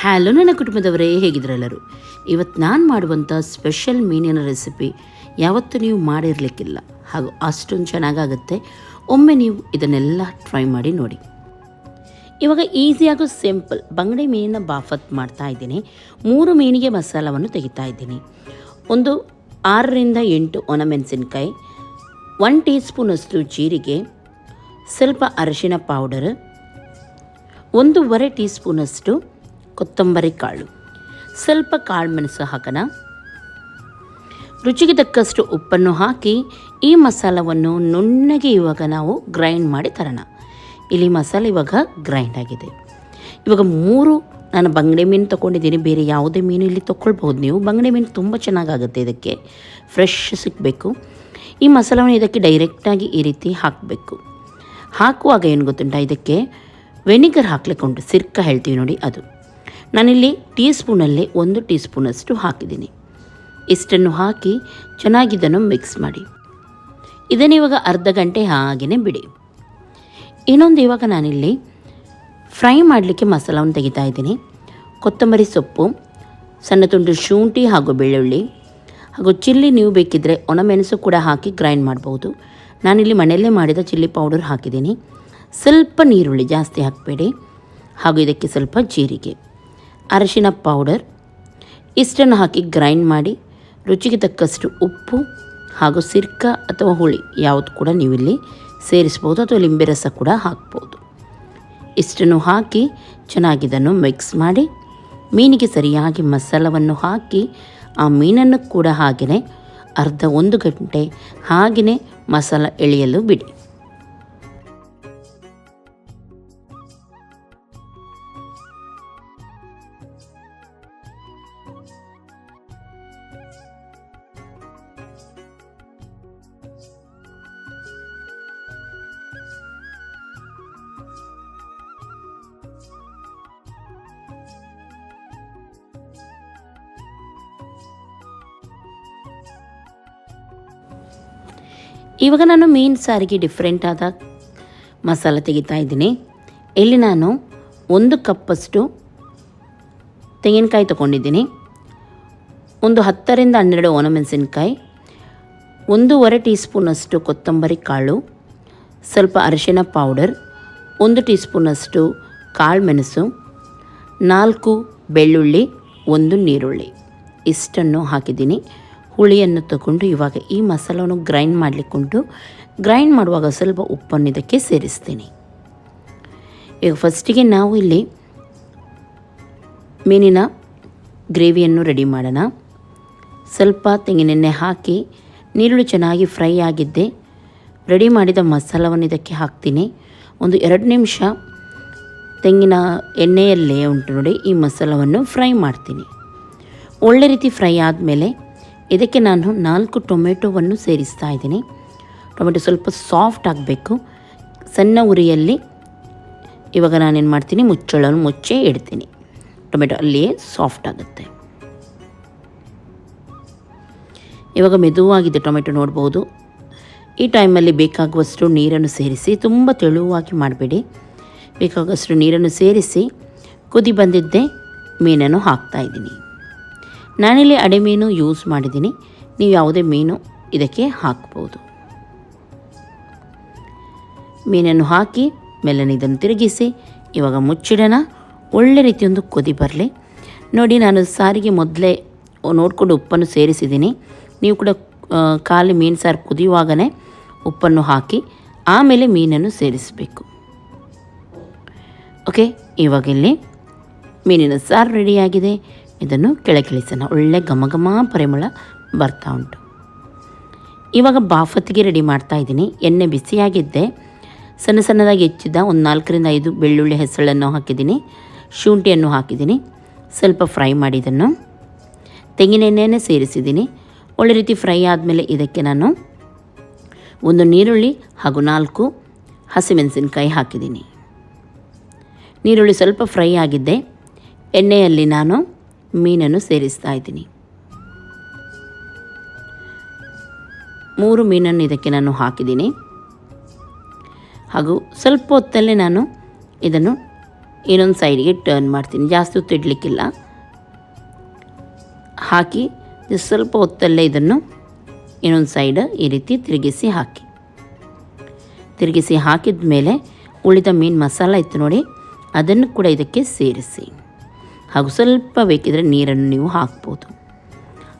Hello ನನ್ನ ಕುಟುಂಬದವರೇ, ಹೇಗಿದ್ರೆಲ್ಲರೂ? ಇವತ್ತು ನಾನು ಮಾಡುವಂಥ ಸ್ಪೆಷಲ್ ಮೀನಿನ ರೆಸಿಪಿ ಯಾವತ್ತೂ ನೀವು ಮಾಡಿರಲಿಕ್ಕಿಲ್ಲ. ಹಾಗೂ ಅಷ್ಟೊಂದು ಚೆನ್ನಾಗಾಗುತ್ತೆ. ಒಮ್ಮೆ ನೀವು ಇದನ್ನೆಲ್ಲ ಟ್ರೈ ಮಾಡಿ ನೋಡಿ. ಇವಾಗ ಈಸಿಯಾಗೂ ಸಿಂಪಲ್ ಬಂಗಡೆ ಮೀನಿನ ಬಾಫತ್ ಮಾಡ್ತಾ ಇದ್ದೀನಿ. ಮೂರು ಮೀನಿಗೆ ಮಸಾಲವನ್ನು ತೆಗಿತಾ ಇದ್ದೀನಿ. ಒಂದು ಆರರಿಂದ ಎಂಟು ಒಣಮೆಣಸಿನ್ಕಾಯಿ ಒನ್ ಟೀ ಸ್ಪೂನಷ್ಟು ಜೀರಿಗೆ, ಸ್ವಲ್ಪ ಅರಿಶಿನ ಪೌಡರ್ ಒಂದೂವರೆ ಟೀ ಸ್ಪೂನಷ್ಟು ಕೊತ್ತಂಬರಿ ಕಾಳು. ಸ್ವಲ್ಪ ಕಾಳು ಮೆಣಸು ಹಾಕೋಣ. ರುಚಿಗೆ ತಕ್ಕಷ್ಟು ಉಪ್ಪನ್ನು ಹಾಕಿ ಈ ಮಸಾಲವನ್ನು ನುಣ್ಣಗೆ ಇವಾಗ ನಾವು ಗ್ರೈಂಡ್ ಮಾಡಿ ತರೋಣ. ಇಲ್ಲಿ ಮಸಾಲೆ ಇವಾಗ ಗ್ರೈಂಡ್ ಆಗಿದೆ. ಇವಾಗ ಮೂರು ನಾನು ಬಂಗಡೆ ಮೀನು ತೊಗೊಂಡಿದ್ದೀನಿ, ಬೇರೆ ಯಾವುದೇ ಮೀನು ಇಲ್ಲಿ ತೊಗೊಳ್ಬೋದು ನೀವು ಬಂಗಡೆ ಮೀನು ತುಂಬ ಚೆನ್ನಾಗಾಗುತ್ತೆ ಇದಕ್ಕೆ. ಫ್ರೆಶ್ ಸಿಗಬೇಕು. ಈ ಮಸಾಲವನ್ನು ಇದಕ್ಕೆ ಡೈರೆಕ್ಟಾಗಿ ಈ ರೀತಿ ಹಾಕಬೇಕು. ಹಾಕುವಾಗ ಏನು ಗೊತ್ತುಂಟ ಇದಕ್ಕೆ? ವೆನಿಗರ್ ಹಾಕ್ಲಿಕ್ಕೆ ಉಂಟು. ಸಿರ್ಕ ಹೇಳ್ತೀವಿ ನೋಡಿ ಅದು. ನಾನಿಲ್ಲಿ ಟೀ ಸ್ಪೂನಲ್ಲಿ ಒಂದು ಟೀ ಸ್ಪೂನಷ್ಟು ಹಾಕಿದ್ದೀನಿ. ಇಷ್ಟನ್ನು ಹಾಕಿ ಚೆನ್ನಾಗಿದ್ದನ್ನು ಮಿಕ್ಸ್ ಮಾಡಿ. ಇದನ್ನು ಇವಾಗ ಅರ್ಧ ಗಂಟೆ ಹಾಗೆಯೇ ಬಿಡಿ. ಇನ್ನೊಂದು ಇವಾಗ ನಾನಿಲ್ಲಿ ಫ್ರೈ ಮಾಡಲಿಕ್ಕೆ ಮಸಾಲವನ್ನು ತೆಗಿತಾ ಇದ್ದೀನಿ. ಕೊತ್ತಂಬರಿ ಸೊಪ್ಪು, ಸಣ್ಣ ತುಂಡು ಶುಂಠಿ ಹಾಗೂ ಬೆಳ್ಳುಳ್ಳಿ ಹಾಗೂ ಚಿಲ್ಲಿ ನೀವು ಬೇಕಿದ್ದರೆ ಒಣಮೆಣಸು ಕೂಡ ಹಾಕಿ ಗ್ರೈಂಡ್ ಮಾಡ್ಬೋದು. ನಾನಿಲ್ಲಿ ಮನೆಯಲ್ಲೇ ಮಾಡಿದ ಚಿಲ್ಲಿ ಪೌಡರ್ ಹಾಕಿದ್ದೀನಿ. ಸ್ವಲ್ಪ ನೀರುಳ್ಳಿ ಜಾಸ್ತಿ ಹಾಕಬೇಡಿ ಹಾಗೂ ಇದಕ್ಕೆ ಸ್ವಲ್ಪ ಜೀರಿಗೆ. ಅರಿಶಿನ ಪೌಡರ್ ಇಷ್ಟನ್ನು ಹಾಕಿ ಗ್ರೈಂಡ್ ಮಾಡಿ, ರುಚಿಗೆ ತಕ್ಕಷ್ಟು ಉಪ್ಪು ಹಾಗೂ ಸಿರ್ಕ ಅಥವಾ ಹುಳಿ ಯಾವುದು ಕೂಡ ನೀವಿಲ್ಲಿ ಸೇರಿಸ್ಬೋದು ಅಥವಾ ಲಿಂಬೆ ರಸ ಕೂಡ ಹಾಕ್ಬೋದು. ಇಷ್ಟನ್ನು ಹಾಕಿ ಚೆನ್ನಾಗಿದನ್ನು ಮಿಕ್ಸ್ ಮಾಡಿ, ಮೀನಿಗೆ ಸರಿಯಾಗಿ ಮಸಾಲವನ್ನು ಹಾಕಿ, ಆ ಮೀನನ್ನು ಕೂಡ ಹಾಗೆಯೇ ಅರ್ಧ ಒಂದು ಗಂಟೆ ಹಾಗೆಯೇ ಮಸಾಲ ಎಳೆಯಲು ಬಿಡಿ. ಇವಾಗ ನಾನು ಮೀನು ಸಾರಿಗೆ ಡಿಫ್ರೆಂಟ್ ಆದ ಮಸಾಲ ತೆಗಿತಾ ಇದ್ದೀನಿ. ಇಲ್ಲಿ ನಾನು ಒಂದು ಕಪ್ಪಷ್ಟು ತೆಂಗಿನಕಾಯಿ ತೊಗೊಂಡಿದ್ದೀನಿ. ಒಂದು ಹತ್ತರಿಂದ ಹನ್ನೆರಡು ಒಣಮೆಣಸಿನ್ಕಾಯಿ ಒಂದೂವರೆ ಟೀ ಸ್ಪೂನಷ್ಟು ಕೊತ್ತಂಬರಿ ಕಾಳು, ಸ್ವಲ್ಪ ಅರಿಶಿನ ಪೌಡರ್ ಒಂದು ಟೀ ಸ್ಪೂನಷ್ಟು ಕಾಳು ಮೆಣಸು, ನಾಲ್ಕು ಬೆಳ್ಳುಳ್ಳಿ, ಒಂದು ನೀರುಳ್ಳಿ. ಇಷ್ಟನ್ನು ಹಾಕಿದ್ದೀನಿ. ಹುಳಿಯನ್ನು ತಗೊಂಡು ಇವಾಗ ಈ ಮಸಾಲವನ್ನು ಗ್ರೈಂಡ್ ಮಾಡಲಿಕ್ಕುಂಟು. ಗ್ರೈಂಡ್ ಮಾಡುವಾಗ ಸ್ವಲ್ಪ ಉಪ್ಪನ್ನು ಇದಕ್ಕೆ ಸೇರಿಸ್ತೀನಿ. ಈಗ ಫಸ್ಟಿಗೆ ನಾವು ಇಲ್ಲಿ ಮೀನಿನ ಗ್ರೇವಿಯನ್ನು ರೆಡಿ ಮಾಡೋಣ. ಸ್ವಲ್ಪ ತೆಂಗಿನೆಣ್ಣೆ ಹಾಕಿ, ನೀರುಳ್ಳಿ ಚೆನ್ನಾಗಿ ಫ್ರೈ ಆಗಿದ್ದೆ. ರೆಡಿ ಮಾಡಿದ ಮಸಾಲವನ್ನು ಇದಕ್ಕೆ ಹಾಕ್ತೀನಿ. ಒಂದು ಎರಡು ನಿಮಿಷ ತೆಂಗಿನ ಎಣ್ಣೆಯಲ್ಲೇ ಉಂಟು ನೋಡಿ, ಈ ಮಸಾಲವನ್ನು ಫ್ರೈ ಮಾಡ್ತೀನಿ. ಒಳ್ಳೆ ರೀತಿ ಫ್ರೈ ಆದಮೇಲೆ ಇದಕ್ಕೆ ನಾನು ನಾಲ್ಕು ಟೊಮೆಟೊವನ್ನು ಸೇರಿಸ್ತಾ ಇದ್ದೀನಿ. ಟೊಮೆಟೊ ಸ್ವಲ್ಪ ಸಾಫ್ಟ್ ಆಗಬೇಕು. ಸಣ್ಣ ಉರಿಯಲ್ಲಿ ಇವಾಗ ನಾನೇನು ಮಾಡ್ತೀನಿ? ಮುಚ್ಚಳನ್ನು ಮುಚ್ಚಿ ಇಡ್ತೀನಿ. ಟೊಮೆಟೊ ಅಲ್ಲಿಯೇ ಸಾಫ್ಟ್ ಆಗುತ್ತೆ. ಇವಾಗ ಮೆದುವಾಗಿದೆ ಟೊಮೆಟೊ ನೋಡ್ಬೋದು. ಈ ಟೈಮಲ್ಲಿ ಬೇಕಾಗುವಷ್ಟು ನೀರನ್ನು ಸೇರಿಸಿ, ತುಂಬ ತೆಳುವಾಗಿ ಮಾಡಬೇಡಿ. ಬೇಕಾಗುವಷ್ಟು ನೀರನ್ನು ಸೇರಿಸಿ, ಕುದಿ ಬಂದಿದ್ದೇ ಮೀನನ್ನು ಹಾಕ್ತಾ ಇದ್ದೀನಿ. ನಾನಿಲ್ಲಿ ಅಡೆ ಮೀನು ಯೂಸ್ ಮಾಡಿದ್ದೀನಿ. ನೀವು ಯಾವುದೇ ಮೀನು ಇದಕ್ಕೆ ಹಾಕ್ಬೋದು. ಮೀನನ್ನು ಹಾಕಿ ಮೆಲ್ಲನೆ ಇದನ್ನು ತಿರುಗಿಸಿ, ಇವಾಗ ಮುಚ್ಚಿಡೋಣ. ಒಳ್ಳೆ ರೀತಿಯೊಂದು ಕುದಿ ಬರಲಿ. ನೋಡಿ, ನಾನು ಸಾರಿಗೆ ಮೊದಲೇ ನೋಡಿಕೊಂಡು ಉಪ್ಪನ್ನು ಸೇರಿಸಿದ್ದೀನಿ. ನೀವು ಕೂಡ ಖಾಲಿ ಮೀನು ಸಾರು ಕುದಿಯುವಾಗಲೇ ಉಪ್ಪನ್ನು ಹಾಕಿ ಆಮೇಲೆ ಮೀನನ್ನು ಸೇರಿಸಬೇಕು. ಓಕೆ, ಇವಾಗ ಇಲ್ಲಿ ಮೀನಿನ ಸಾರು ರೆಡಿಯಾಗಿದೆ. ಇದನ್ನು ಕೆಳಗಿಳಿಸೋಣ. ಒಳ್ಳೆ ಘಮ ಪರಿಮಳ ಬರ್ತಾ ಉಂಟು. ಇವಾಗ ಬಾಫತ್ತಿಗೆ ರೆಡಿ ಮಾಡ್ತಾ ಇದ್ದೀನಿ. ಎಣ್ಣೆ ಬಿಸಿಯಾಗಿದ್ದೆ. ಸಣ್ಣ ಸಣ್ಣದಾಗಿ ಹೆಚ್ಚಿದ್ದ ಒಂದು ನಾಲ್ಕರಿಂದ ಐದು ಬೆಳ್ಳುಳ್ಳಿ ಹೆಸಳನ್ನು ಹಾಕಿದ್ದೀನಿ. ಶುಂಠಿಯನ್ನು ಹಾಕಿದ್ದೀನಿ. ಸ್ವಲ್ಪ ಫ್ರೈ ಮಾಡಿದ್ದನ್ನು ತೆಂಗಿನ ಎಣ್ಣೆಯನ್ನೇ ಸೇರಿಸಿದ್ದೀನಿ. ಒಳ್ಳೆ ರೀತಿ ಫ್ರೈ ಆದಮೇಲೆ ಇದಕ್ಕೆ ನಾನು ಒಂದು ನೀರುಳ್ಳಿ ಹಾಗೂ ನಾಲ್ಕು ಹಸಿಮೆಣಸಿನಕಾಯಿ ಹಾಕಿದ್ದೀನಿ. ನೀರುಳ್ಳಿ ಸ್ವಲ್ಪ ಫ್ರೈ ಆಗಿದ್ದೆ. ಎಣ್ಣೆಯಲ್ಲಿ ನಾನು ಮೀನನ್ನು ಸೇರಿಸ್ತಾ ಇದ್ದೀನಿ. ಮೂರು ಮೀನನ್ನು ಇದಕ್ಕೆ ನಾನು ಹಾಕಿದ್ದೀನಿ. ಹಾಗೂ ಸ್ವಲ್ಪ ಹೊತ್ತಲ್ಲೇ ನಾನು ಇದನ್ನು ಇನ್ನೊಂದು ಸೈಡ್ಗೆ ಟರ್ನ್ ಮಾಡ್ತೀನಿ. ಜಾಸ್ತಿ ಹೊತ್ತು ಇಡಲಿಕ್ಕಿಲ್ಲ. ಹಾಕಿ ಸ್ವಲ್ಪ ಹೊತ್ತಲ್ಲೇ ಇದನ್ನು ಇನ್ನೊಂದು ಸೈಡ್ ಈ ರೀತಿ ತಿರುಗಿಸಿ ಹಾಕಿ. ತಿರುಗಿಸಿ ಹಾಕಿದ ಮೇಲೆ ಉಳಿದ ಮೀನು ಮಸಾಲ ಇತ್ತು ನೋಡಿ, ಅದನ್ನು ಕೂಡ ಇದಕ್ಕೆ ಸೇರಿಸಿ. ಹಾಗೂ ಸ್ವಲ್ಪ ಬೇಕಿದ್ರೆ ನೀರನ್ನು ನೀವು ಹಾಕ್ಬೋದು.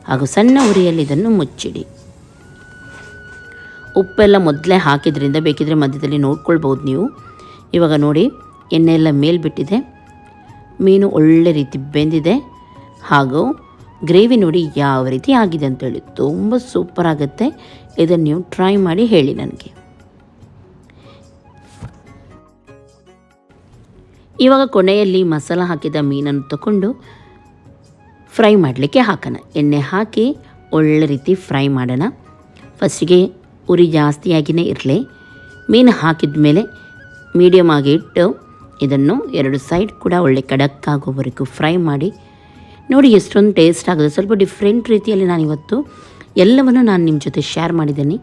ಹಾಗೂ ಸಣ್ಣ ಉರಿಯಲ್ಲಿ ಇದನ್ನು ಮುಚ್ಚಿಡಿ. ಉಪ್ಪೆಲ್ಲ ಮೊದಲೇ ಹಾಕಿದ್ರಿಂದ ಬೇಕಿದ್ರೆ ಮಧ್ಯದಲ್ಲಿ ನೋಡ್ಕೊಳ್ಬೋದು ನೀವು. ಇವಾಗ ನೋಡಿ ಎಣ್ಣೆ ಎಲ್ಲ ಮೇಲೆ ಬಿಟ್ಟಿದೆ ಮೀನು ಒಳ್ಳೆ ರೀತಿ ಬೆಂದಿದೆ. ಹಾಗೂ ಗ್ರೇವಿ ನೋಡಿ ಯಾವ ರೀತಿ ಆಗಿದೆ ಅಂತೇಳಿ ತುಂಬ ಸೂಪರ್ ಆಗುತ್ತೆ. ಇದನ್ನು ನೀವು ಟ್ರೈ ಮಾಡಿ ಹೇಳಿ ನನಗೆ. ಇವಾಗ ಕೊನೆಯಲ್ಲಿ ಮಸಾಲ ಹಾಕಿದ ಮೀನನ್ನು ತಗೊಂಡು ಫ್ರೈ ಮಾಡಲಿಕ್ಕೆ ಹಾಕೋಣ. ಎಣ್ಣೆ ಹಾಕಿ ಒಳ್ಳೆ ರೀತಿ ಫ್ರೈ ಮಾಡೋಣ. ಫಸ್ಟಿಗೆ ಉರಿ ಜಾಸ್ತಿಯಾಗಿಯೇ ಇರಲಿ. ಮೀನು ಹಾಕಿದ ಮೇಲೆ ಮೀಡಿಯಮ್ ಆಗಿ ಇಟ್ಟು ಇದನ್ನು ಎರಡು ಸೈಡ್ ಕೂಡ ಒಳ್ಳೆ ಖಡಕ್ ಆಗೋವರೆಗೂ ಫ್ರೈ ಮಾಡಿ. ನೋಡಿ ಎಷ್ಟೊಂದು ಟೇಸ್ಟ್ ಆಗುತ್ತೆ. ಸ್ವಲ್ಪ ಡಿಫ್ರೆಂಟ್ ರೀತಿಯಲ್ಲಿ ನಾನು ಇವತ್ತು ಎಲ್ಲವನ್ನು ನಾನು ನಿಮ್ಮ ಜೊತೆ ಶೇರ್ ಮಾಡಿದ್ದೀನಿ.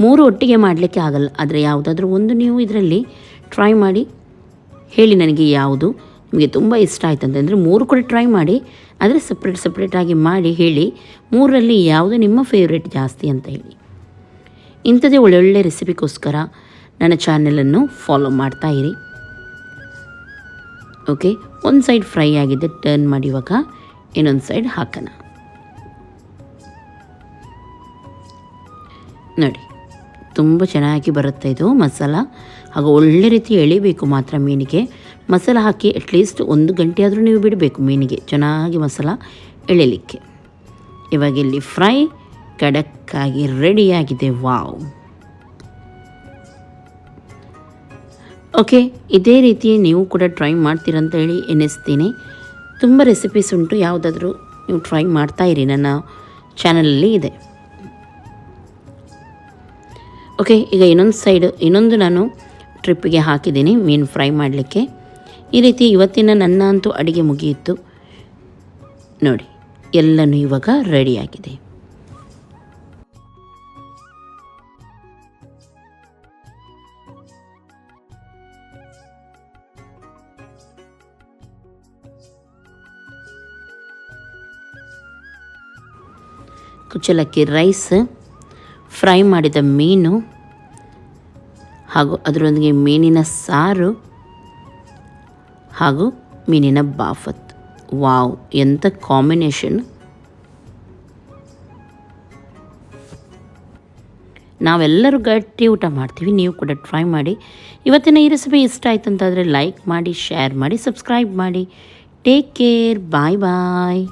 ಮೂರು ಒಟ್ಟಿಗೆ ಮಾಡಲಿಕ್ಕೆ ಆಗಲ್ಲ. ಆದರೆ ಯಾವುದಾದ್ರೂ ಒಂದು ನೀವು ಇದರಲ್ಲಿ ಟ್ರೈ ಮಾಡಿ ಹೇಳಿ ನನಗೆ ಯಾವುದು? ನಿಮಗೆ ತುಂಬ ಇಷ್ಟ ಆಯಿತು ಅಂತಂದರೆ ಮೂರು ಕೂಡ ಟ್ರೈ ಮಾಡಿ, ಆದರೆ ಸಪ್ರೇಟ್ ಸಪ್ರೇಟಾಗಿ ಮಾಡಿ ಹೇಳಿ, ಮೂರರಲ್ಲಿ ಯಾವುದು ನಿಮ್ಮ ಫೇವ್ರೇಟ್ ಜಾಸ್ತಿ ಅಂತ ಹೇಳಿ. ಇಂಥದ್ದೇ ಒಳ್ಳೊಳ್ಳೆ ರೆಸಿಪಿಗೋಸ್ಕರ ನನ್ನ ಚಾನೆಲನ್ನು ಫಾಲೋ ಮಾಡ್ತಾ ಇರಿ. ಓಕೆ ಒಂದು ಸೈಡ್ ಫ್ರೈ ಆಗಿದೆ ಟರ್ನ್ ಮಾಡಿ ಇವಾಗ ಇನ್ನೊಂದು ಸೈಡ್ ಹಾಕೋಣ. ನೋಡಿ. ತುಂಬ ಚೆನ್ನಾಗಿ ಬರುತ್ತೆ ಇದು, ಮಸಾಲ. ಹಾಗೂ ಒಳ್ಳೆ ರೀತಿ ಎಳಿಬೇಕು ಮಾತ್ರ ಮೀನಿಗೆ. ಮಸಾಲ ಹಾಕಿ ಅಟ್ಲೀಸ್ಟ್ ಒಂದು ಗಂಟೆ ಆದರೂ ನೀವು ಬಿಡಬೇಕು ಮೀನಿಗೆ, ಚೆನ್ನಾಗಿ ಮಸಾಲ ಎಳಿಲಿಕ್ಕೆ. ಇವಾಗ ಇಲ್ಲಿ ಫ್ರೈ ಕಡಕ್ಕಾಗಿ ರೆಡಿಯಾಗಿದೆ, ವಾವ್. ಓಕೆ, ಇದೇ ರೀತಿ ನೀವು ಕೂಡ ಟ್ರೈ ಮಾಡ್ತೀರಂತ ಹೇಳಿ ಎನಿಸ್ತೀನಿ ತುಂಬ ರೆಸಿಪೀಸ್ ಉಂಟು, ಯಾವುದಾದ್ರೂ ನೀವು ಟ್ರೈ ಮಾಡ್ತಾ ಇರಿ, ನನ್ನ ಚಾನಲಲ್ಲಿ ಇದೆ. ಓಕೆ ಈಗ ಇನ್ನೊಂದು ಸೈಡ್ ಇನ್ನೊಂದು ನಾನು ಟ್ರಿಪ್ಪಿಗೆ ಹಾಕಿದ್ದೀನಿ, ಮೀನು ಫ್ರೈ ಮಾಡಲಿಕ್ಕೆ. ಈ ರೀತಿ ಇವತ್ತಿನ ನನ್ನ ಅಂತೂ ಅಡುಗೆ ಮುಗಿಯಿತು. ನೋಡಿ, ಎಲ್ಲನೂ ಇವಾಗ ರೆಡಿಯಾಗಿದೆ ಕುಚ್ಚಲಕ್ಕಿ ರೈಸ್ ಫ್ರೈ ಮಾಡಿದ ಮೀನು ಹಾಗೂ ಅದರೊಂದಿಗೆ ಮೀನಿನ ಸಾರು ಹಾಗೂ ಮೀನಿನ ಬಾಫತ್. ವಾವ್ ಎಂಥ ಕಾಂಬಿನೇಷನ್. ನಾವೆಲ್ಲರೂ ಗಟ್ಟಿ ಊಟ ಮಾಡ್ತೀವಿ, ನೀವು ಕೂಡ ಟ್ರೈ ಮಾಡಿ. ಇವತ್ತಿನ ಈ ರೆಸಿಪಿ ಇಷ್ಟ ಆಯ್ತು ಅಂತಾದರೆ ಲೈಕ್ ಮಾಡಿ, ಶೇರ್ ಮಾಡಿ, ಸಬ್ಸ್ಕ್ರೈಬ್ ಮಾಡಿ. Take care, bye bye.